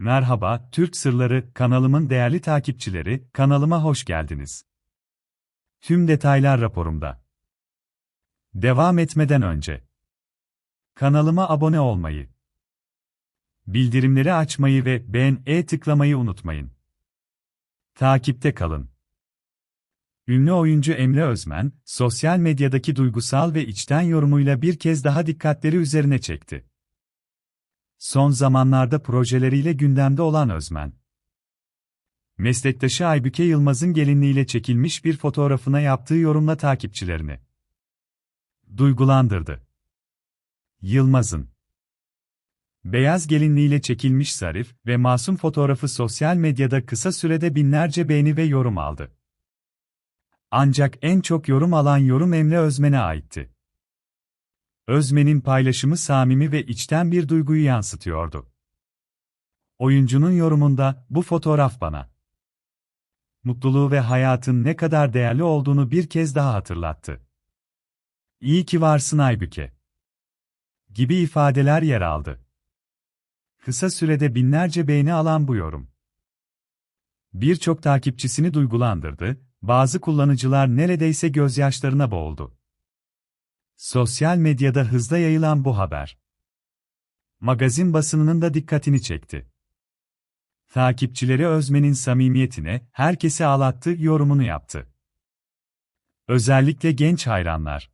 Merhaba, Türk Sırları kanalımın değerli takipçileri, kanalıma hoş geldiniz. Tüm detaylar raporumda. Devam etmeden önce kanalıma abone olmayı, bildirimleri açmayı ve beğen-e tıklamayı unutmayın. Takipte kalın. Ünlü oyuncu Emre Özmen, sosyal medyadaki duygusal ve içten yorumuyla bir kez daha dikkatleri üzerine çekti. Son zamanlarda projeleriyle gündemde olan Özmen. Meslektaşı Aybüke Yılmaz'ın gelinliğiyle çekilmiş bir fotoğrafına yaptığı yorumla takipçilerini duygulandırdı. Yılmaz'ın beyaz gelinliğiyle çekilmiş zarif ve masum fotoğrafı sosyal medyada kısa sürede binlerce beğeni ve yorum aldı. Ancak en çok yorum alan yorum Emre Özmen'e aitti. Özmen'in paylaşımı samimi ve içten bir duyguyu yansıtıyordu. Oyuncunun yorumunda, bu fotoğraf bana mutluluğu ve hayatın ne kadar değerli olduğunu bir kez daha hatırlattı. İyi ki varsın Aybüke. Gibi ifadeler yer aldı. Kısa sürede binlerce beğeni alan bu yorum. Birçok takipçisini duygulandırdı, bazı kullanıcılar neredeyse gözyaşlarına boğuldu. Sosyal medyada hızla yayılan bu haber. Magazin basınının da dikkatini çekti. Takipçileri Özmen'in samimiyetine, herkesi ağlattı yorumunu yaptı. Özellikle genç hayranlar.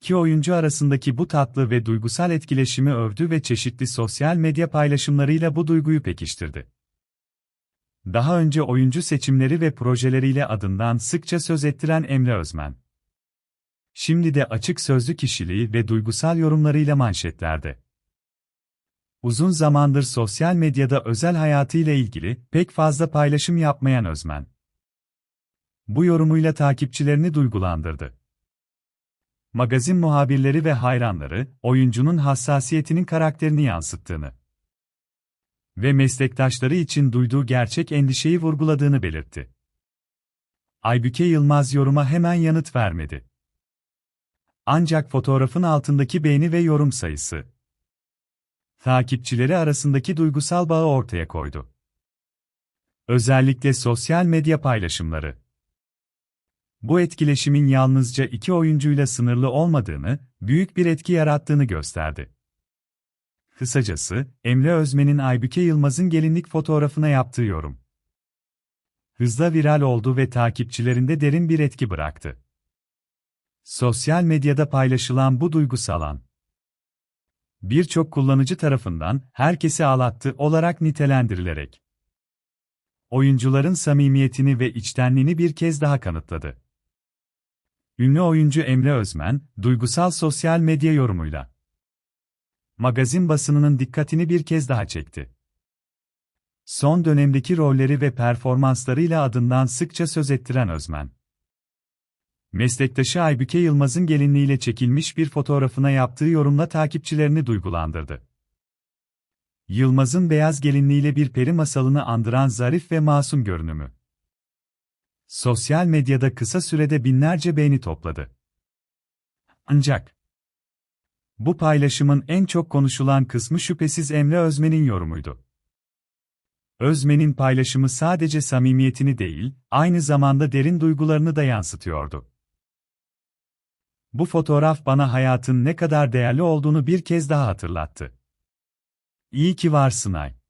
İki oyuncu arasındaki bu tatlı ve duygusal etkileşimi övdü ve çeşitli sosyal medya paylaşımlarıyla bu duyguyu pekiştirdi. Daha önce oyuncu seçimleri ve projeleriyle adından sıkça söz ettiren Emre Özmen. Şimdi de açık sözlü kişiliği ve duygusal yorumlarıyla manşetlerde. Uzun zamandır sosyal medyada özel hayatıyla ilgili pek fazla paylaşım yapmayan Özmen. Bu yorumuyla takipçilerini duygulandırdı. Magazin muhabirleri ve hayranları, oyuncunun hassasiyetinin karakterini yansıttığını ve meslektaşları için duyduğu gerçek endişeyi vurguladığını belirtti. Aybüke Yılmaz yoruma hemen yanıt vermedi. Ancak fotoğrafın altındaki beğeni ve yorum sayısı takipçileri arasındaki duygusal bağı ortaya koydu. Özellikle sosyal medya paylaşımları. Bu etkileşimin yalnızca iki oyuncuyla sınırlı olmadığını, büyük bir etki yarattığını gösterdi. Kısacası, Emre Özmen'in Aybüke Yılmaz'ın gelinlik fotoğrafına yaptığı yorum. Hızla viral oldu ve takipçilerinde derin bir etki bıraktı. Sosyal medyada paylaşılan bu duygusal an, birçok kullanıcı tarafından herkesi ağlattı olarak nitelendirilerek oyuncuların samimiyetini ve içtenliğini bir kez daha kanıtladı. Ünlü oyuncu Emre Özmen, duygusal sosyal medya yorumuyla magazin basınının dikkatini bir kez daha çekti. Son dönemdeki rolleri ve performanslarıyla adından sıkça söz ettiren Özmen, meslektaşı Aybüke Yılmaz'ın gelinliğiyle çekilmiş bir fotoğrafına yaptığı yorumla takipçilerini duygulandırdı. Yılmaz'ın beyaz gelinliğiyle bir peri masalını andıran zarif ve masum görünümü. Sosyal medyada kısa sürede binlerce beğeni topladı. Ancak bu paylaşımın en çok konuşulan kısmı şüphesiz Emre Özmen'in yorumuydu. Özmen'in paylaşımı sadece samimiyetini değil, aynı zamanda derin duygularını da yansıtıyordu. Bu fotoğraf bana hayatın ne kadar değerli olduğunu bir kez daha hatırlattı. İyi ki varsın Ay.